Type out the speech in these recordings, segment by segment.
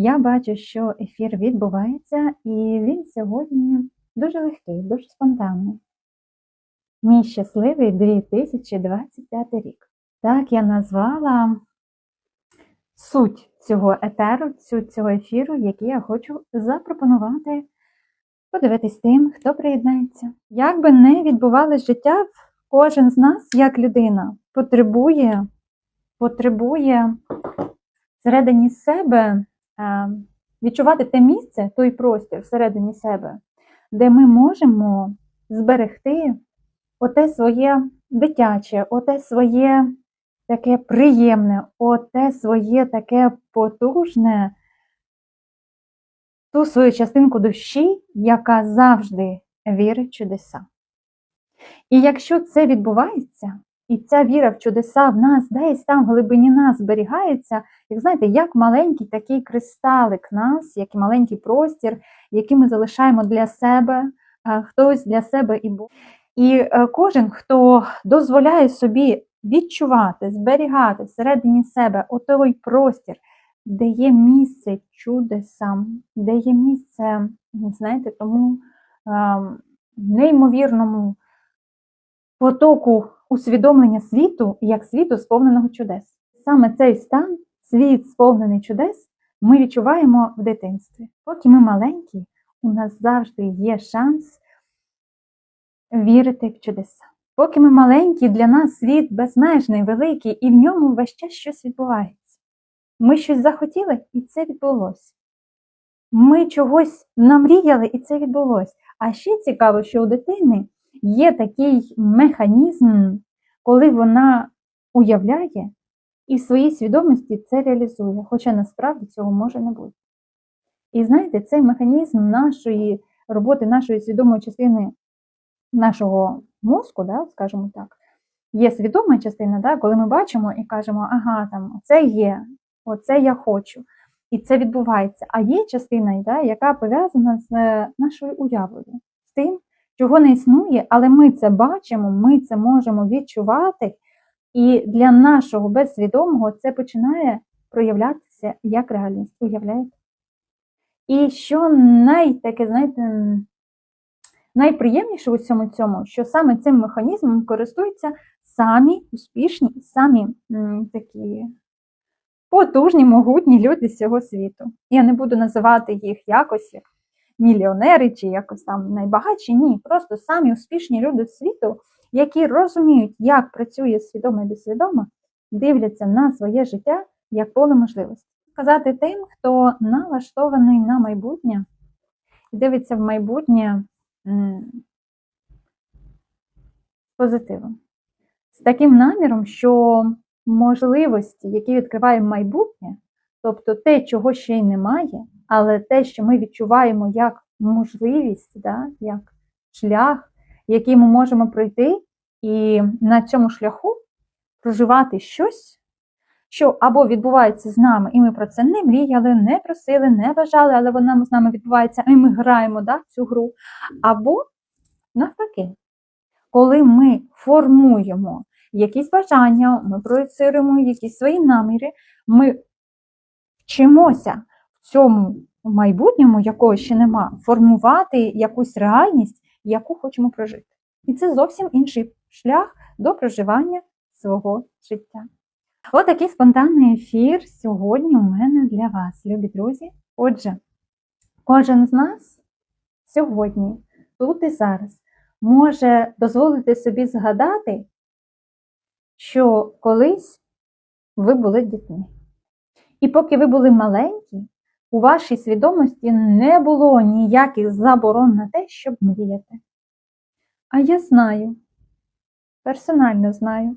Я бачу, що ефір відбувається, і він сьогодні дуже легкий, дуже спонтанний. Мій щасливий 2025 рік. Так я назвала суть цього етеру, суть цього ефіру, який я хочу запропонувати подивитись тим, хто приєднається. Як би не відбувалось життя, кожен з нас, як людина, потребує, потребує всередині себе відчувати те місце, той простір всередині себе, де ми можемо зберегти оте своє дитяче, оте своє таке приємне, оте своє таке потужне, ту свою частинку душі, яка завжди вірить в чудеса. І якщо це відбувається, і ця віра в чудеса в нас десь там в глибині нас зберігається, як знаєте, як маленький такий кристалик нас, як маленький простір, який ми залишаємо для себе, хтось для себе і Бог. І е, кожен, хто дозволяє собі відчувати, зберігати всередині себе отой простір, де є місце чудесам, де є місце, знаєте, тому ем, неймовірному потоку усвідомлення світу як світу сповненого чудес. Саме цей стан, світ сповнений чудес, ми відчуваємо в дитинстві. Поки ми маленькі, у нас завжди є шанс вірити в чудеса. Поки ми маленькі, для нас світ безмежний, великий, і в ньому весь час щось відбувається. Ми щось захотіли, і це відбулося. Ми чогось намріяли, і це відбулося. А ще цікаво, що у дитини є такий механізм, коли вона уявляє і в своїй свідомості це реалізує, хоча насправді цього може не бути. І знаєте, цей механізм нашої роботи, нашої свідомої частини нашого мозку, да, скажімо так, є свідома частина, да, коли ми бачимо і кажемо, ага, там це є, оце я хочу. І це відбувається. А є частина, да, яка пов'язана з е, нашою уявою, з тим, чого не існує, але ми це бачимо, ми це можемо відчувати, і для нашого безсвідомого це починає проявлятися як реальність. Уявляєте? І що найтаке, знаєте, найприємніше у цьому цьому, що саме цим механізмом користуються самі успішні самі такі потужні, могутні люди з цього світу. Я не буду називати їх якось як мільйонери чи якось там найбагатші. Ні, просто самі успішні люди світу, які розуміють, як працює свідомо і безсвідомо, дивляться на своє життя як поле можливості. Сказати тим, хто налаштований на майбутнє, дивиться в майбутнє позитивом. З таким наміром, що можливості, які відкриває майбутнє, тобто те, чого ще й немає, але те, що ми відчуваємо як можливість, да, як шлях, який ми можемо пройти, і на цьому шляху проживати щось, що або відбувається з нами, і ми про це не мріяли, не просили, не бажали, але вона з нами відбувається, і ми граємо да, цю гру. Або навпаки, коли ми формуємо якісь бажання, ми проєцируємо якісь свої наміри, ми вчимося в цьому майбутньому, якого ще нема, формувати якусь реальність, яку хочемо прожити. І це зовсім інший шлях до проживання свого життя. Отакий спонтанний ефір сьогодні у мене для вас, любі друзі. Отже, кожен з нас сьогодні, тут і зараз, може дозволити собі згадати, що колись ви були дітьми. І поки ви були маленькі, у вашій свідомості не було ніяких заборон на те, щоб мріяти. А я знаю, персонально знаю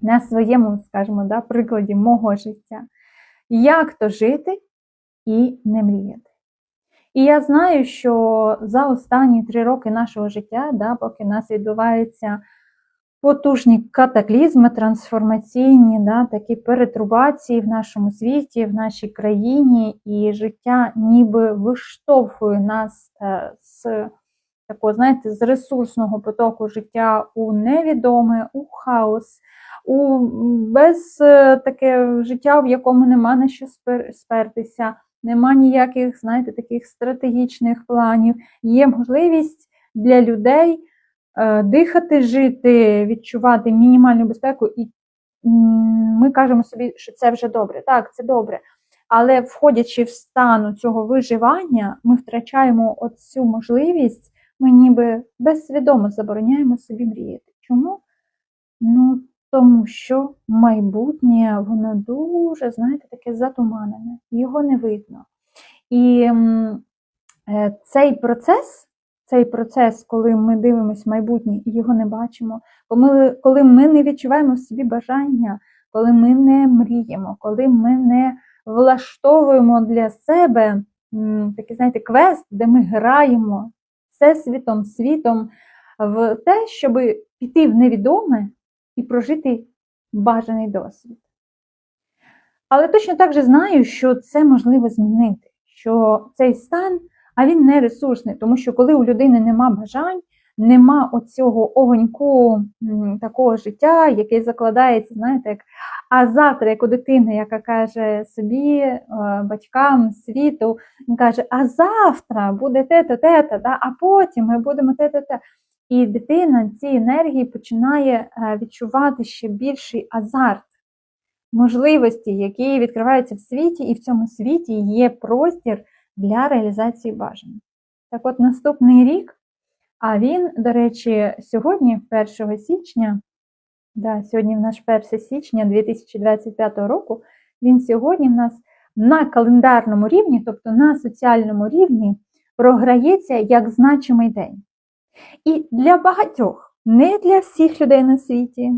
на своєму, скажімо, да, прикладі мого життя, як то жити і не мріяти. І я знаю, що за останні три роки нашого життя, да, поки нас відбуваються потужні катаклізми, трансформаційні, да, такі перетрубації в нашому світі, в нашій країні, і життя ніби виштовхує нас з такого, знаєте, з ресурсного потоку життя у невідоме, у хаос у без е, таке життя, в якому нема на що спертися, нема ніяких, знаєте, таких стратегічних планів. Є можливість для людей дихати, жити, відчувати мінімальну безпеку, і ми кажемо собі, що це вже добре. Так, це добре. Але входячи в стан цього виживання, ми втрачаємо оцю можливість, ми ніби безсвідомо забороняємо собі мріяти. Чому? Ну, тому що майбутнє, воно дуже, знаєте, таке затуманене, його не видно. І е, цей процес, цей процес, коли ми дивимося в майбутнє і його не бачимо, коли, ми не відчуваємо в собі бажання, коли ми не мріємо, коли ми не влаштовуємо для себе такий, знаєте, квест, де ми граємо всесвітом, світом в те, щоб піти в невідоме і прожити бажаний досвід. Але точно так же знаю, що це можливо змінити, що цей стан, а він не ресурсний, тому що коли у людини нема бажань, нема оцього огоньку такого життя, яке закладається, знаєте, як а завтра, як у дитини, яка каже собі, е, батькам світу, він каже, а завтра буде те-то, те-то, да? а потім ми будемо те-то, те. І дитина ці енергії починає е, відчувати ще більший азарт, можливості, які відкриваються в світі, і в цьому світі є простір для реалізації бажань. Так от наступний рік, а він, до речі, сьогодні, 1 січня, да, сьогодні в наш 1 січня 2025 року, він сьогодні в нас на календарному рівні, тобто на соціальному рівні, програється як значимий день. І для багатьох, не для всіх людей на світі,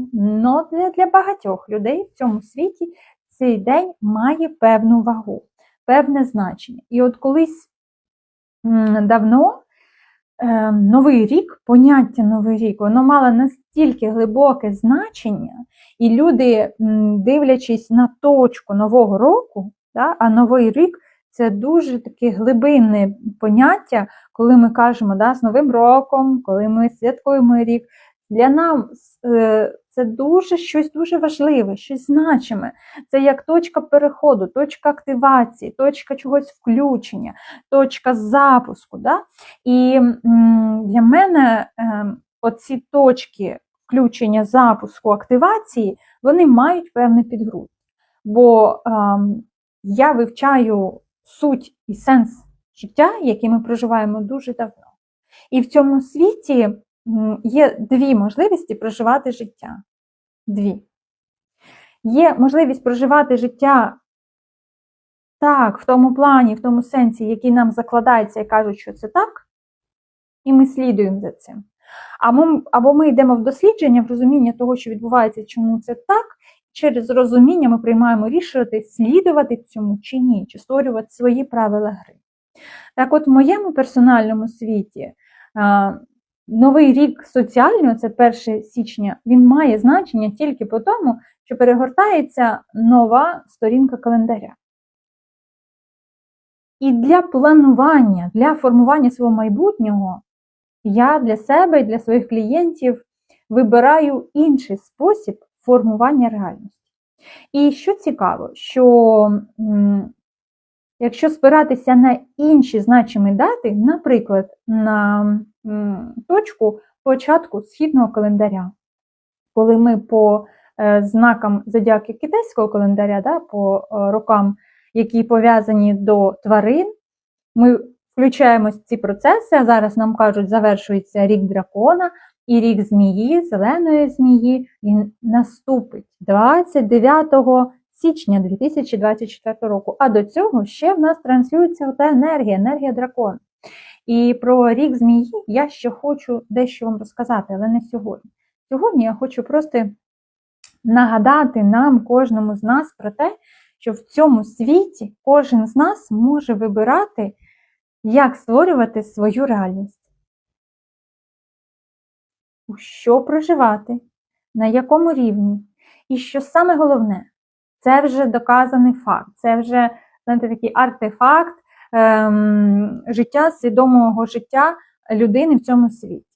але для, для багатьох людей в цьому світі цей день має певну вагу, певне значення. І от колись давно е, Новий рік, поняття Новий рік, воно мало настільки глибоке значення, і люди, дивлячись на точку Нового року, да, а Новий рік це дуже таке глибинне поняття, коли ми кажемо да, з Новим роком, коли ми святкуємо рік. Для нас е, це дуже щось дуже важливе, щось значиме. Це як точка переходу, точка активації, точка чогось включення, точка запуску. Да? І для мене е, оці точки включення запуску, активації, вони мають певне підґрунтя. Бо е, я вивчаю суть і сенс життя, яке ми проживаємо дуже давно. І в цьому світі є дві можливості проживати життя. Дві. Є можливість проживати життя так, в тому плані, в тому сенсі, який нам закладається і кажуть, що це так, і ми слідуємо за цим. Або, або ми йдемо в дослідження, в розуміння того, що відбувається, чому це так, через розуміння ми приймаємо рішення, слідувати цьому чи ні, чи створювати свої правила гри. Так от в моєму персональному світі новий рік соціальний, це 1 січня, він має значення тільки по тому, що перегортається нова сторінка календаря. І для планування, для формування свого майбутнього я для себе і для своїх клієнтів вибираю інший спосіб формування реальності. І що цікаво, що якщо спиратися на інші значимі дати, наприклад, на точку початку східного календаря, коли ми по е, знакам зодіаки китайського календаря, да, по е, рокам, які пов'язані до тварин, ми включаємо ці процеси, а зараз нам кажуть, завершується рік дракона, і рік змії, зеленої змії, він наступить 29 січня 2024 року. А до цього ще в нас транслюється ота енергія, енергія дракона. І про рік змії я ще хочу дещо вам розказати, але не сьогодні. Сьогодні я хочу просто нагадати нам, кожному з нас, про те, що в цьому світі кожен з нас може вибирати, як створювати свою реальність у що проживати, на якому рівні. І що саме головне, це вже доказаний факт, це вже знаєте, такий артефакт ем, життя, свідомого життя людини в цьому світі.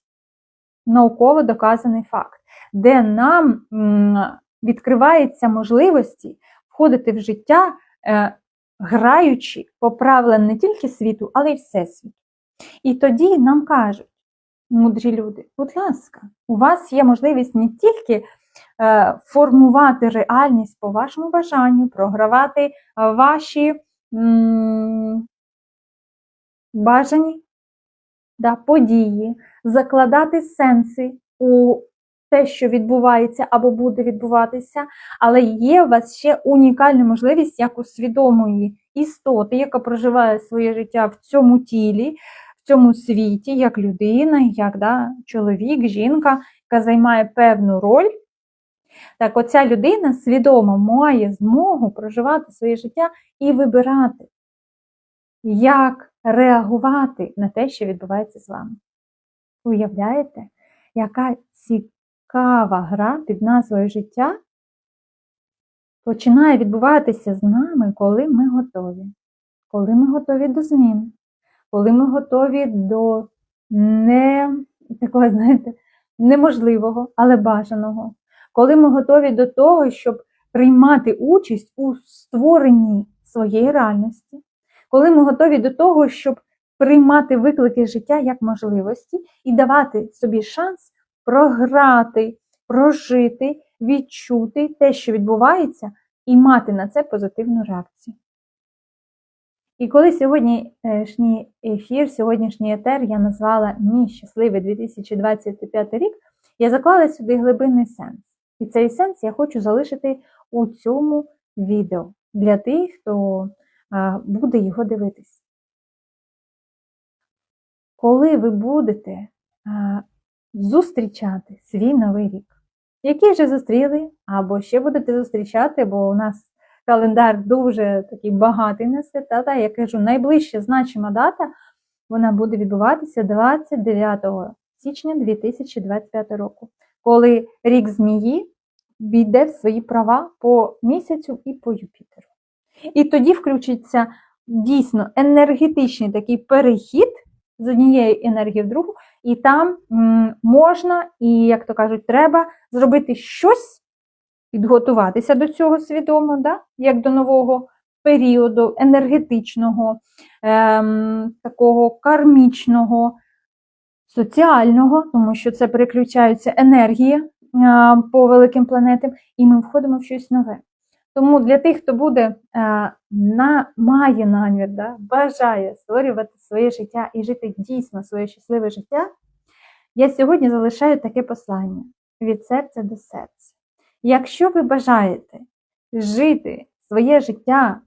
Науково доказаний факт, де нам відкриваються можливості входити в життя е, граючи по правилам не тільки світу, але й всесвіту. І тоді нам кажуть, мудрі люди, будь ласка, у вас є можливість не тільки е, формувати реальність по вашому бажанню, програвати е, ваші бажані да, події, закладати сенси у те, що відбувається або буде відбуватися, але є у вас ще унікальна можливість як у свідомої істоти, яка проживає своє життя в цьому тілі, в цьому світі, як людина, як да, чоловік, жінка, яка займає певну роль. Так, оця людина свідомо має змогу проживати своє життя і вибирати, як реагувати на те, що відбувається з вами. Уявляєте, яка цікава гра під назвою життя починає відбуватися з нами, коли ми готові. Коли ми готові до змін, коли ми готові до не такого, знаєте, неможливого, але бажаного, коли ми готові до того, щоб приймати участь у створенні своєї реальності, коли ми готові до того, щоб приймати виклики життя як можливості і давати собі шанс програти, прожити, відчути те, що відбувається, і мати на це позитивну реакцію. І коли сьогоднішній ефір, сьогоднішній етер я назвала Мій щасливий 2025 рік, я заклала сюди глибинний сенс. І цей сенс я хочу залишити у цьому відео для тих, хто буде його дивитись. Коли ви будете зустрічати свій новий рік, який вже зустріли, або ще будете зустрічати, бо у нас календар дуже такий багатий на свята. Та, я кажу, найближча значима дата вона буде відбуватися 29 січня 2025 року, коли рік змії війде в свої права по місяцю і по Юпітеру. І тоді включиться дійсно енергетичний такий перехід з однієї енергії в другу, і там можна, і, як то кажуть, треба зробити щось, підготуватися до цього свідомо, да? як до нового періоду енергетичного, ем, такого кармічного, соціального, тому що це переключаються енергії е, по великим планетам, і ми входимо в щось нове. Тому для тих, хто буде е, на, має намір, да, бажає створювати своє життя і жити дійсно своє щасливе життя, я сьогодні залишаю таке послання від серця до серця. Якщо ви бажаєте жити своє життя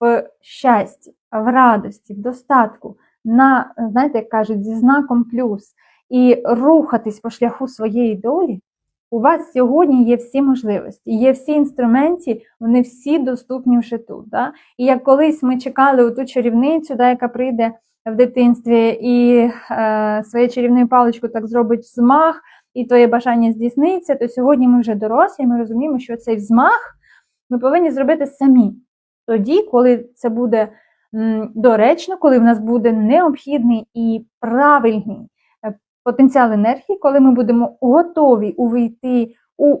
в щасті, в радості, в достатку, на, знаєте, як кажуть, зі знаком плюс, і рухатись по шляху своєї долі, у вас сьогодні є всі можливості, є всі інструменти, вони всі доступні вже тут. Да? І як колись ми чекали ту чарівницю, да, яка прийде в дитинстві і е, своєю чарівною паличкою так зробить змах, і твоє бажання здійсниться, то сьогодні ми вже дорослі, ми розуміємо, що цей взмах ми повинні зробити самі. Тоді, коли це буде м, доречно, коли в нас буде необхідний і правильний потенціал енергії, коли ми будемо готові увійти у,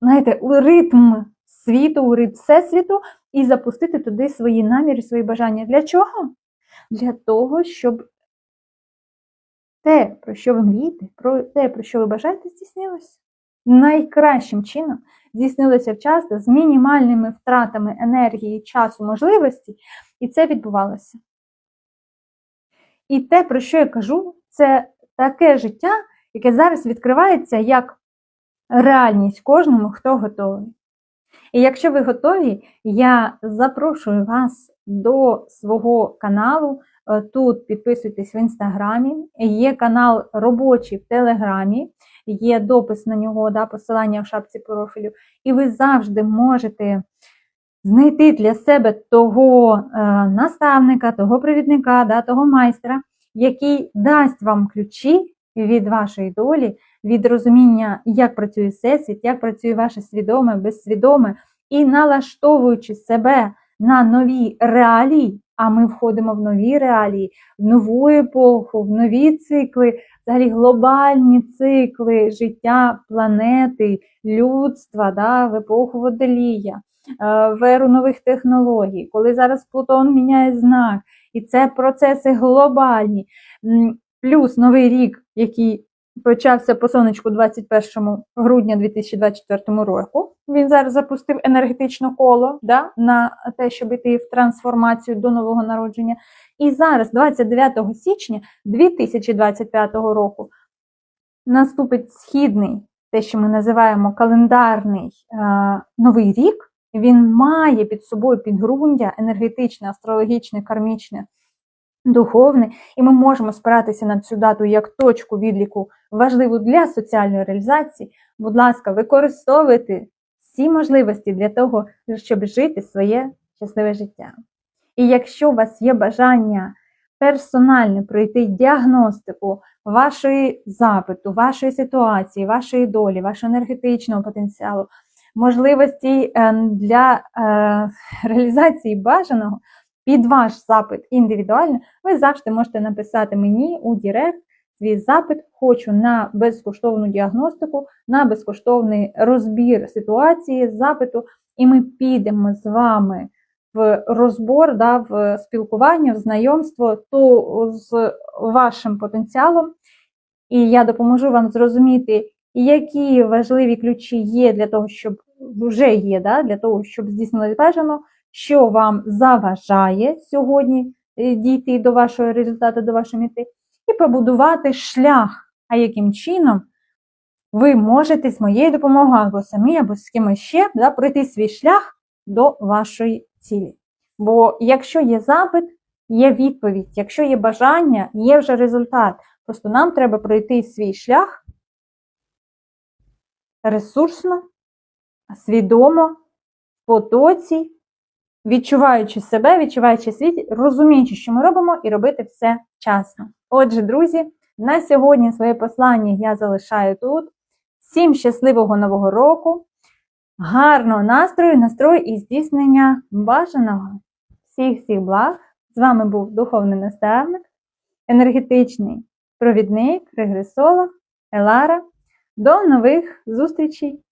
знаєте, у ритм світу, у ритм всесвіту і запустити туди свої наміри, свої бажання. Для чого? Для того, щоб те, про що ви мрієте, про те, про що ви бажаєте, здійснилося. Найкращим чином здійснилося вчасно з мінімальними втратами енергії, часу, можливості, і це відбувалося. І те, про що я кажу, це таке життя, яке зараз відкривається як реальність кожному, хто готовий. І якщо ви готові, я запрошую вас до свого каналу. Е, тут підписуйтесь в інстаграмі, є канал робочий в Телеграмі, є допис на нього, да, посилання в шапці профілю, і ви завжди можете знайти для себе того е, наставника, того провідника, да, того майстра, який дасть вам ключі від вашої долі, від розуміння, як працює всесвіт, як працює ваше свідоме, безсвідоме, і налаштовуючи себе на нові реалії, а ми входимо в нові реалії, в нову епоху, в нові цикли, взагалі глобальні цикли життя планети, людства, да, в епоху водолія. В еру нових технологій, коли зараз Плутон міняє знак, і це процеси глобальні. Плюс новий рік, який почався по сонечку 21 грудня 2024 року. Він зараз запустив енергетичне коло да, на те, щоб йти в трансформацію до нового народження. І зараз, 29 січня 2025 року, наступить східний, те, що ми називаємо календарний е, новий рік. Він має під собою підґрунтя енергетичне, астрологічне, кармічне, духовне, і ми можемо спиратися на цю дату як точку відліку, важливу для соціальної реалізації. Будь ласка, використовуйте всі можливості для того, щоб жити своє щасливе життя. І якщо у вас є бажання персонально пройти діагностику вашої запиту, вашої ситуації, вашої долі, вашого енергетичного потенціалу, можливості е, для е, реалізації бажаного. Під ваш запит індивідуально, ви завжди можете написати мені у Директ свій запит, хочу на безкоштовну діагностику, на безкоштовний розбір ситуації, запиту, і ми підемо з вами в розбор, да, в спілкування, в знайомство то з вашим потенціалом. І я допоможу вам зрозуміти, які важливі ключі є для того, щоб вже є, да, для того, щоб здійснилось бажано, що вам заважає сьогодні е, дійти до вашого результату, до вашої мети, і побудувати шлях, а яким чином ви можете з моєю допомогою або самі, або з кимось ще да, пройти свій шлях до вашої цілі. Бо якщо є запит, є відповідь, якщо є бажання, є вже результат. Просто нам треба пройти свій шлях ресурсно, свідомо, в потоці, відчуваючи себе, відчуваючи світ, розуміючи, що ми робимо, і робити все часно. Отже, друзі, на сьогодні своє послання я залишаю тут. Всім щасливого нового року, гарного настрою, настрою і здійснення бажаного. Всіх всіх благ! З вами був духовний наставник, енергетичний провідник, регресолог Елара. До нових зустрічей!